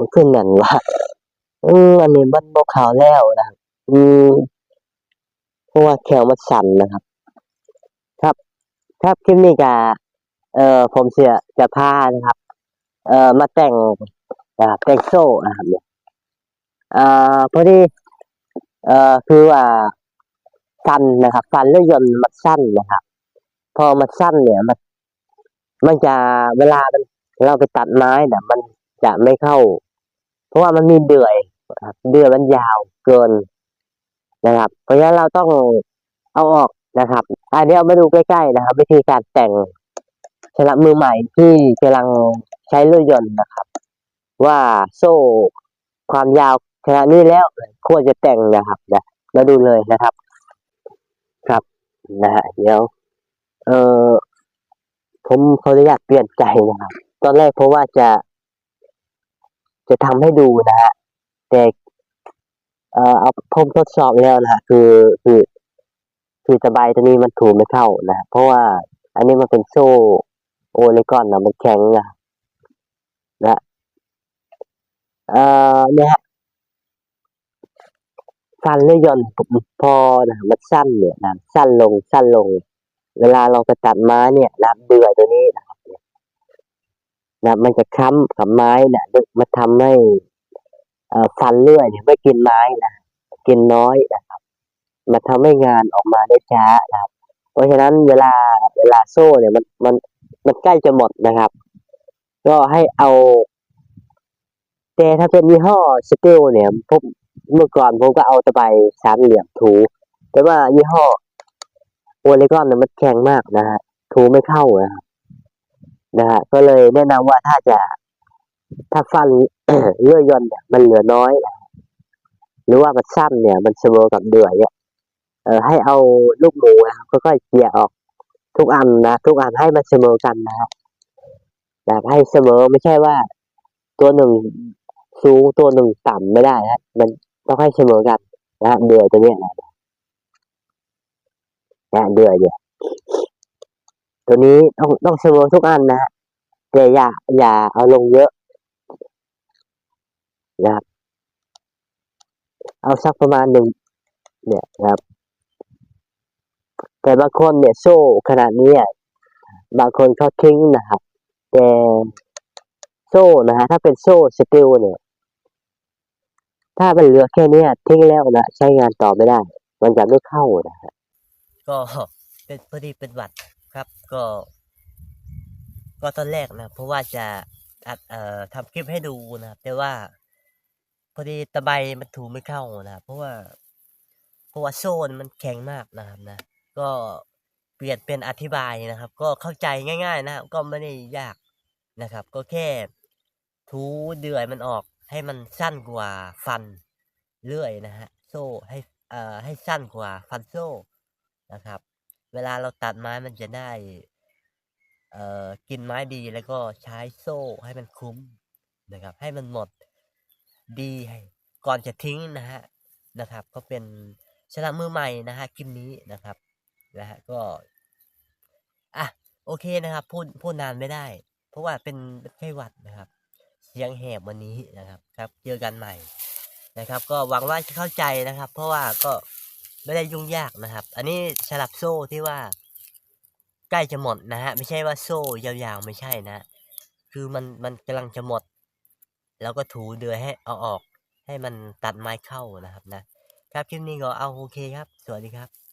มขึ้นนั่นว่าเอออันนี้มันบ่เข้าแล้วนะครับ อืมเพราะว่าแขวมันสั่นนะครับ ครับ ครับคลิปนี้ก็เอ่อผมเสียจะพานะครับ เอ่อมาแต่งอ่าแต่งโซ่นะครับเนี่ยเอ่าพอดีเอ่อคือว่าฟันนะครับ ฟันรถยนต์มันสั้นนะครับ พอมันสั้นเนี่ยมันมันจะเวลามันเราไปตัดไม้เนี่ยมันจะไม่เข้า เพราะว่ามันมีเดือยครับเดือยมันยาวเกินนะครับ เพราะฉะนั้นเราต้องเอาออกนะครับอันนี้เอามาดูใกล้ๆนะครับ วิธีการแต่งสำหรับมือใหม่ที่กำลังใช้รถยนต์นะครับ ว่าโซ่ความยาวขนาดนี้แล้วควรจะแต่งนะครับนะมาดูเลยนะครับ ครับนะฮะเดี๋ยว เออผมเขออนุญาตเปลี่ยนใจนะครับ ตอนแรกเพราะว่าจะ จะทำให้ดูนะฮะแต่เอ่อเอาผมทดสอบแล้วนะคือคือคือสบายตัวนี้มันถูไม่เข้านะ เพราะว่าอันนี้มันเป็นโซ่โอเลกอนนะมันแข็งนะนะเอ่อเนี่ยฮะฟันเลื่อยยนต์พอนะมันสั้นเนี่ยนะสั้นลงสั้นลง เวลาเราไปตัดไม้เนี่ยนะเบื่อตัวนี้นะ นะมันจะค้ำกับไม้นี่ยมันทำให้อ่อฟันเลื่อยเนี่ยไม่กินไม้นะกินน้อยนะครับมันทำให้งานออกมาได้ช้านะครับ เพราะฉะนั้นเวลาเวลาโซ่เนี่ยมันมันมันใกล้จะหมดนะครับ ก็ให้เอาแต่ถ้าเป็นยี่ห้อสเตลเนี่ยผมเมื่อก่อนผมก็เอาตะไบสามเหลี่ยมถู แต่ว่ายี่ห้อโอเลกอนเนี่ยมันแข็งมากนะฮะถูไม่เข้านะครับ นะฮะก็เลยแนะนำว่าถ้าจะถ้าฟันเลื่อยยนเนี่ยมันเหลือน้อย หรือว่ามันสั้นเนี่ย มันเสมอกับเดือยเนี่ยเออให้เอาลูกหมูนะครับค่อยๆเกี่ยออก ทุกอันนะทุกอันให้มันเสมอกันนะฮะอยากให้เสมอไม่ใช่ว่า ตัวหนึ่งสูงตัวหนึ่งต่ำไม่ได้ฮะมันต้องให้เสมอกันนะฮะเดือยตัวเนี้ยนะเดือยเนี่ย ตัวนี้ต้องต้องเสมทุกอันนะฮะแต่อย่าอย่าเอาลงเยอะนะครับ เอาสักประมาณหนึ่งเนี่ยครับ แต่บางคนเนี่ยโซ่ขนาดนี้อะบางคนเขาทิ้งนะครับ แต่โซ่นะฮะถ้าเป็นโซ่สตีลเนี่ย ถ้ามันเหลือแค่เนี้ยทิ้งแล้วนะใช้งานต่อไม่ได้ มันจะไม่เข้านะฮะก็เป็นพอดีเป็นหวัด ครับก็ ก็ตอนแรกนะเพราะว่าจะอัดเอ่อทำคลิปให้ดูนะครับแต่ว่า พอดีตะไบมันถูไม่เข้านะครับเพราะว่าเพราะว่าโซนมันแข็งมากนะครับนะ ก็เปลี่ยนเป็นอธิบายนะครับ ก็เข้าใจง่าย ๆ นะครับก็ไม่ได้ยากนะครับ ก็แค่ถูเดือยมันออกให้มันสั้นกว่าฟันเลื่อยนะฮะโซ่ให้เอ่อให้สั้นกว่าฟันโซ่นะครับ เวลาเราตัดไม้มันจะได้ เอ่อ กินไม้ดีแล้วก็ใช้โซ่ให้มันคุ้มนะครับ ให้มันหมดดีให้ก่อนจะทิ้งนะฮะนะครับ ก็เป็นสำหรับมือใหม่นะฮะคลิปนี้นะครับนะฮะก็อะโอเคนะครับพูดพูดนานไม่ได้ เพราะว่าเป็นไข้หวัดนะครับ เสียงแหบวันนี้นะครับ ครับเจอกันใหม่นะครับ ก็หวังว่าจะเข้าใจนะครับ เพราะว่าก็ ไม่ได้ยุ่งยากนะครับ อันนี้สลับโซ่ที่ว่า ใกล้จะหมดนะฮะ ไม่ใช่ว่าโซ่ยาวๆไม่ใช่นะ คือมันมันกำลังจะหมด แล้วก็ถูเดือยให้เอาออก ให้มันตัดไม้เข้านะครับนะ ครับคลิปนี้ก็เอาโอเคครับ สวัสดีครับ